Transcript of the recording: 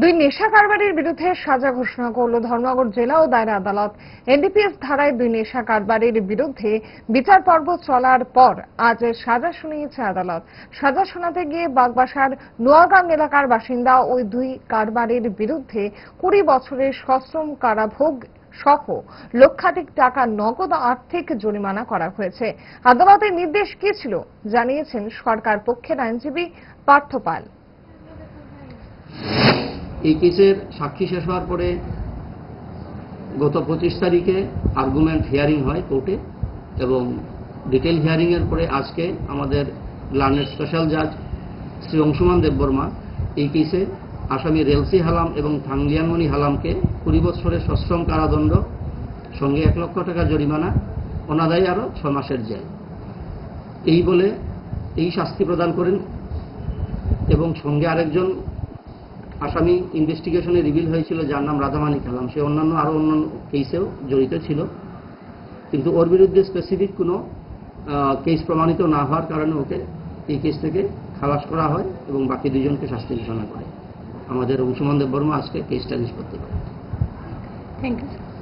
দুই নেশা কারবারির বিরুদ্ধে সাজা ঘোষণা করল ধর্মনগর জেলা ও দায়রা আদালত। এনডিপিএস ধারায় দুই নেশা কারবারির বিরুদ্ধে বিচার পর্ব চলার পর আজ সাজা শুনিয়েছে আদালত। সাজা শোনাতে গিয়ে বাগবাসার নোয়াগাম এলাকার বাসিন্দা ওই দুই কারবারির বিরুদ্ধে কুড়ি বছরের সশ্রম কারাভোগ সহ লক্ষাধিক টাকা নগদ আর্থিক জরিমানা করা হয়েছে। আদালতের নির্দেশ কি ছিল জানিয়েছেন সরকার পক্ষের আইনজীবী পার্থ পাল। এই কেসের সাক্ষী শেষ হওয়ার পরে গত পঁচিশ তারিখে আর্গুমেন্ট হিয়ারিং হয় কোর্টে এবং ডিটেল হিয়ারিংয়ের পরে আজকে আমাদের লার্নের স্পেশাল জাজ শ্রী অংশুমান দেববর্মা এই কেসে আসামি রেলসি হালাম এবং থাংলিয়ানমণি হালামকে কুড়ি বছরের সশ্রম কারাদণ্ড, সঙ্গে এক লক্ষ টাকা জরিমানা, অনাদায়ী আরও ছ মাসের জেল। এই বলে এই শাস্তি প্রদান করেন এবং সঙ্গে আরেকজন আসামি ইনভেস্টিগেশনে রিভিল হয়েছিল, যার নাম রাধামানি কালাম। সে অন্যান্য আরও অন্যান্য কেসেও জড়িত ছিল। কিন্তু ওর বিরুদ্ধে স্পেসিফিক কোনো কেস প্রমাণিত না হওয়ার কারণে ওকে এই কেস থেকে খালাস করা হয় এবং বাকি দুজনকে শাস্তি ঘোষণা করে। আমাদের অংশুমান দেব বর্মা আজকে কেসটা নিষ্পত্তি করে থ্যাংক ইউ